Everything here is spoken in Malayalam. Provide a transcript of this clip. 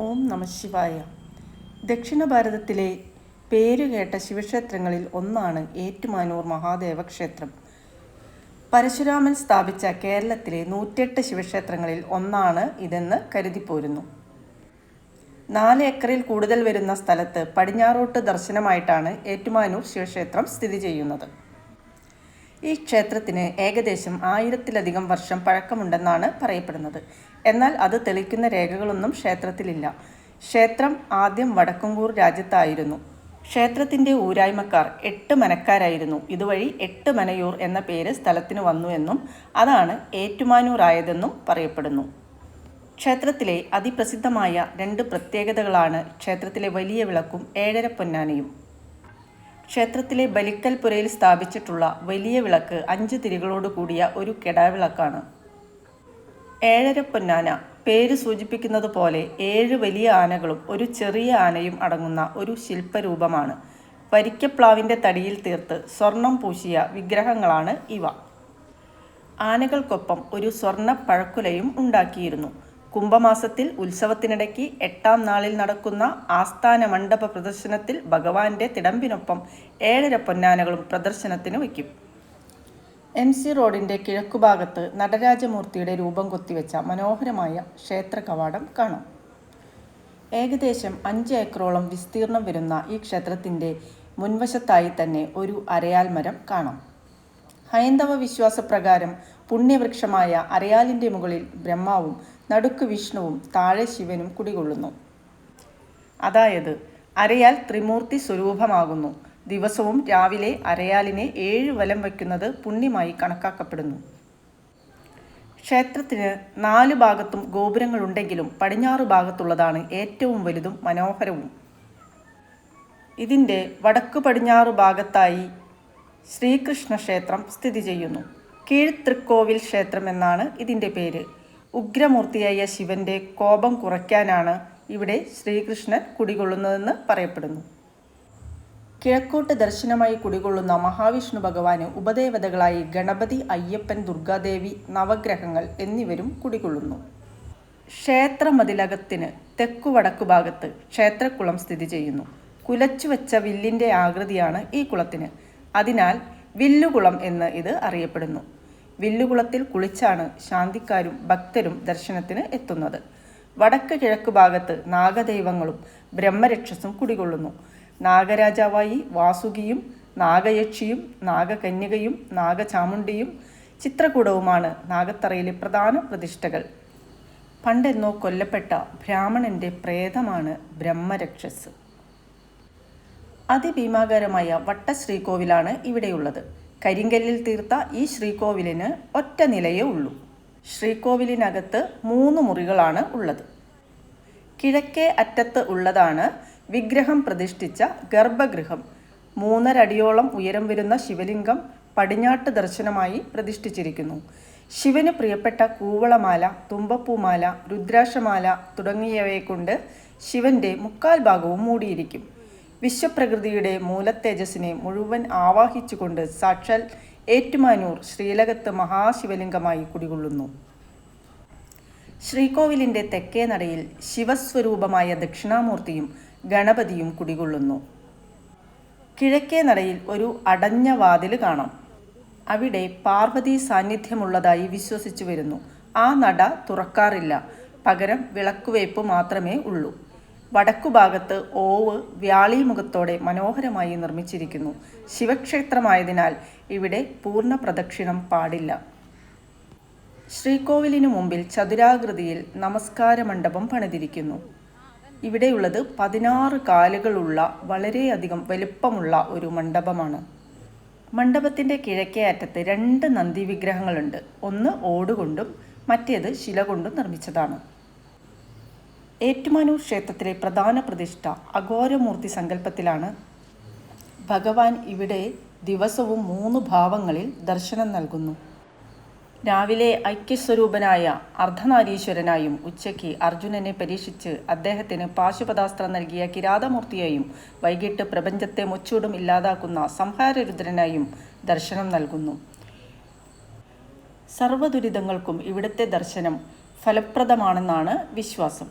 ഓം നമ ശിവായ. ദക്ഷിണ ഭാരതത്തിലെ പേരുകേട്ട ശിവക്ഷേത്രങ്ങളിൽ ഒന്നാണ് ഏറ്റുമാനൂർ മഹാദേവ ക്ഷേത്രം പരശുരാമൻ സ്ഥാപിച്ച കേരളത്തിലെ നൂറ്റെട്ട് ശിവക്ഷേത്രങ്ങളിൽ ഒന്നാണ് ഇതെന്ന് കരുതിപ്പോരുന്നു. നാല് ഏക്കറിൽ കൂടുതൽ വരുന്ന സ്ഥലത്ത് പടിഞ്ഞാറോട്ട് ദർശനമായിട്ടാണ് ഏറ്റുമാനൂർ ശിവക്ഷേത്രം സ്ഥിതി ചെയ്യുന്നത്. ഈ ക്ഷേത്രത്തിന് ഏകദേശം ആയിരത്തിലധികം വർഷം പഴക്കമുണ്ടെന്നാണ് പറയപ്പെടുന്നത്. എന്നാൽ അത് തെളിക്കുന്ന രേഖകളൊന്നും ക്ഷേത്രത്തിലില്ല. ക്ഷേത്രം ആദ്യം വടക്കുംകൂർ രാജ്യത്തായിരുന്നു. ക്ഷേത്രത്തിന്റെ ഊരായ്മക്കാർ എട്ട് മനക്കാരായിരുന്നു. ഇതുവഴി എട്ട് മനയൂർ എന്ന പേര് സ്ഥലത്തിന് വന്നു എന്നും അതാണ് ഏറ്റുമാനൂറായതെന്നും പറയപ്പെടുന്നു. ക്ഷേത്രത്തിലെ അതിപ്രസിദ്ധമായ രണ്ട് പ്രത്യേകതകളാണ് ക്ഷേത്രത്തിലെ വലിയ വിളക്കും ഏഴര പൊന്നാനയും. ക്ഷേത്രത്തിലെ ബലിക്കൽപുരയിൽ സ്ഥാപിച്ചിട്ടുള്ള വലിയ വിളക്ക് അഞ്ച് തിരികളോട് കൂടിയ ഒരു കെടാവിളക്കാണ്. ഏഴര പൊന്നാന പേര് സൂചിപ്പിക്കുന്നത് പോലെ ഏഴ് വലിയ ആനകളും ഒരു ചെറിയ ആനയും അടങ്ങുന്ന ഒരു ശില്പരൂപമാണ്. വരിക്കപ്ലാവിന്റെ തടിയിൽ തീർത്ത് സ്വർണം പൂശിയ വിഗ്രഹങ്ങളാണ് ഇവ. ആനകൾക്കൊപ്പം ഒരു സ്വർണ പഴക്കുലയും ഉണ്ടാക്കിയിരുന്നു. കുംഭമാസത്തിൽ ഉത്സവത്തിനിടയ്ക്ക് എട്ടാം നാളിൽ നടക്കുന്ന ആസ്ഥാന മണ്ഡപ പ്രദർശനത്തിൽ ഭഗവാന്റെ തിടമ്പിനൊപ്പം ഏഴര പൊന്നാനകളും പ്രദർശനത്തിന് വയ്ക്കും. എം സി റോഡിന്റെ കിഴക്കുഭാഗത്ത് നടരാജമൂർത്തിയുടെ രൂപം കൊത്തിവെച്ച മനോഹരമായ ക്ഷേത്ര കവാടം കാണാം. ഏകദേശം അഞ്ച് ഏക്കറോളം വിസ്തീർണം വരുന്ന ഈ ക്ഷേത്രത്തിന്റെ മുൻവശത്തായി തന്നെ ഒരു അരയാൽ മരം കാണാം. ഹൈന്ദവ വിശ്വാസപ്രകാരം പുണ്യവൃക്ഷമായ അരയാലിന്റെ മുകളിൽ ബ്രഹ്മാവും നടുക്ക് വിഷ്ണുവും താഴെ ശിവനും കുടികൊള്ളുന്നു. അതായത് അരയാൽ ത്രിമൂർത്തി സ്വരൂപമാകുന്നു. ദിവസവും രാവിലെ അരയാലിനെ ഏഴ് വലം വയ്ക്കുന്നത് പുണ്യമായി കണക്കാക്കപ്പെടുന്നു. ക്ഷേത്രത്തിന് നാല് ഭാഗത്തും ഗോപുരങ്ങളുണ്ടെങ്കിലും പടിഞ്ഞാറ് ഭാഗത്തുള്ളതാണ് ഏറ്റവും വലുതും മനോഹരവും. ഇതിന്റെ വടക്ക് പടിഞ്ഞാറ് ഭാഗത്തായി ശ്രീകൃഷ്ണ ക്ഷേത്രം സ്ഥിതി ചെയ്യുന്നു. കീഴ്തൃക്കോവിൽ ക്ഷേത്രം എന്നാണ് ഇതിന്റെ പേര്. ഉഗ്രമൂർത്തിയായ ശിവന്റെ കോപം കുറയ്ക്കാനാണ് ഇവിടെ ശ്രീകൃഷ്ണൻ കുടികൊള്ളുന്നതെന്ന് പറയപ്പെടുന്നു. കിഴക്കോട്ട് ദർശനമായി കുടികൊള്ളുന്ന മഹാവിഷ്ണു ഭഗവാന് ഉപദേവതകളായി ഗണപതി അയ്യപ്പൻ ദുർഗാദേവി നവഗ്രഹങ്ങൾ എന്നിവരും കുടികൊള്ളുന്നു. ക്ഷേത്രമതിലകത്തിന് തെക്കു വടക്കു ഭാഗത്ത് ക്ഷേത്രക്കുളം സ്ഥിതി ചെയ്യുന്നു. കുലച്ചുവെച്ച വില്ലിന്റെ ആകൃതിയാണ് ഈ കുളത്തിന്. അതിനാൽ വില്ലുകുളം എന്ന് ഇത് അറിയപ്പെടുന്നു. വില്ലുകുളത്തിൽ കുളിച്ചാണ് ശാന്തിക്കാരും ഭക്തരും ദർശനത്തിന് എത്തുന്നത്. വടക്ക് കിഴക്ക് ഭാഗത്ത് നാഗദൈവങ്ങളും ബ്രഹ്മരക്ഷസും കുടികൊള്ളുന്നു. നാഗരാജാവായി വാസുകിയും നാഗയക്ഷിയും നാഗകന്യകയും നാഗചാമുണ്ടിയും ചിത്രകൂടവുമാണ് നാഗത്തറയിലെ പ്രധാന പ്രതിഷ്ഠകൾ. പണ്ടെന്നോ കൊല്ലപ്പെട്ട ബ്രാഹ്മണന്റെ പ്രേതമാണ് ബ്രഹ്മരക്ഷസ്. അതിഭീമാകാരമായ വട്ടശ്രീകോവിലാണ് ഇവിടെയുള്ളത്. കരിങ്കല്ലിൽ തീർത്ത ഈ ശ്രീകോവിലിന് ഒറ്റ നിലയേ ഉള്ളൂ. ശ്രീകോവിലിനകത്ത് മൂന്ന് മുറികളാണ് ഉള്ളത്. കിഴക്കേ അറ്റത്ത് ഉള്ളതാണ് വിഗ്രഹം പ്രതിഷ്ഠിച്ച ഗർഭഗൃഹം മൂന്നരടിയോളം ഉയരം വരുന്ന ശിവലിംഗം പടിഞ്ഞാട്ട് ദർശനമായി പ്രതിഷ്ഠിച്ചിരിക്കുന്നു. ശിവന് പ്രിയപ്പെട്ട കൂവളമാല തുമ്പപ്പൂമാല രുദ്രാക്ഷമാല തുടങ്ങിയവയെ കൊണ്ട് ശിവന്റെ മുക്കാൽ ഭാഗവും മൂടിയിരിക്കും. വിശ്വപ്രകൃതിയുടെ മൂലത്തേജസ്സിനെ മുഴുവൻ ആവാഹിച്ചുകൊണ്ട് സാക്ഷാൽ ഏറ്റുമാനൂർ ശ്രീലകത്ത് മഹാശിവലിംഗമായി കുടികൊള്ളുന്നു. ശ്രീകോവിലിന്റെ തെക്കേ നടയിൽ ശിവസ്വരൂപമായ ദക്ഷിണാമൂർത്തിയും ഗണപതിയും കുടികൊള്ളുന്നു. കിഴക്കേ നടയിൽ ഒരു അടഞ്ഞ വാതിൽ കാണാം. അവിടെ പാർവതി സാന്നിധ്യമുള്ളതായി വിശ്വസിച്ചു വരുന്നു. ആ നട തുറക്കാറില്ല. പകരം വിളക്കുവയ്പ് മാത്രമേ ഉള്ളൂ. വടക്കുഭാഗത്ത് ഓവ് വ്യാളീമുഖത്തോടെ മനോഹരമായി നിർമ്മിച്ചിരിക്കുന്നു. ശിവക്ഷേത്രമായതിനാൽ ഇവിടെ പൂർണ പ്രദക്ഷിണം പാടില്ല. ശ്രീകോവിലിനു മുമ്പിൽ ചതുരാകൃതിയിൽ നമസ്കാര മണ്ഡപം പണിതിരിക്കുന്നു. ഇവിടെയുള്ളത് പതിനാറ് കാലുകളുള്ള വളരെയധികം വലുപ്പമുള്ള ഒരു മണ്ഡപമാണ്. മണ്ഡപത്തിന്റെ കിഴക്കേ അറ്റത്ത് രണ്ട് നന്ദി വിഗ്രഹങ്ങളുണ്ട് ഒന്ന് ഓടുകൊണ്ടും മറ്റേത് ശില കൊണ്ടും നിർമ്മിച്ചതാണ്. ഏറ്റുമാനൂർ ക്ഷേത്രത്തിലെ പ്രധാന പ്രതിഷ്ഠ അഘോരമൂർത്തി സങ്കല്പത്തിലാണ്. ഭഗവാൻ ഇവിടെ ദിവസവും മൂന്ന് ഭാവങ്ങളിൽ ദർശനം നൽകുന്നു. രാവിലെ ഐക്യസ്വരൂപനായ അർദ്ധനാരീശ്വരനായും ഉച്ചയ്ക്ക് അർജുനനെ പരീക്ഷിച്ച് അദ്ദേഹത്തിന് പാശുപതാസ്ത്രം നൽകിയ കിരാതമൂർത്തിയായും വൈകിട്ട് പ്രപഞ്ചത്തെ മുച്ചൂടും ഇല്ലാതാക്കുന്ന സംഹാരരുദ്രനായും ദർശനം നൽകുന്നു. സർവദുരിതങ്ങൾക്കും ഇവിടുത്തെ ദർശനം ഫലപ്രദമാണെന്നാണ് വിശ്വാസം.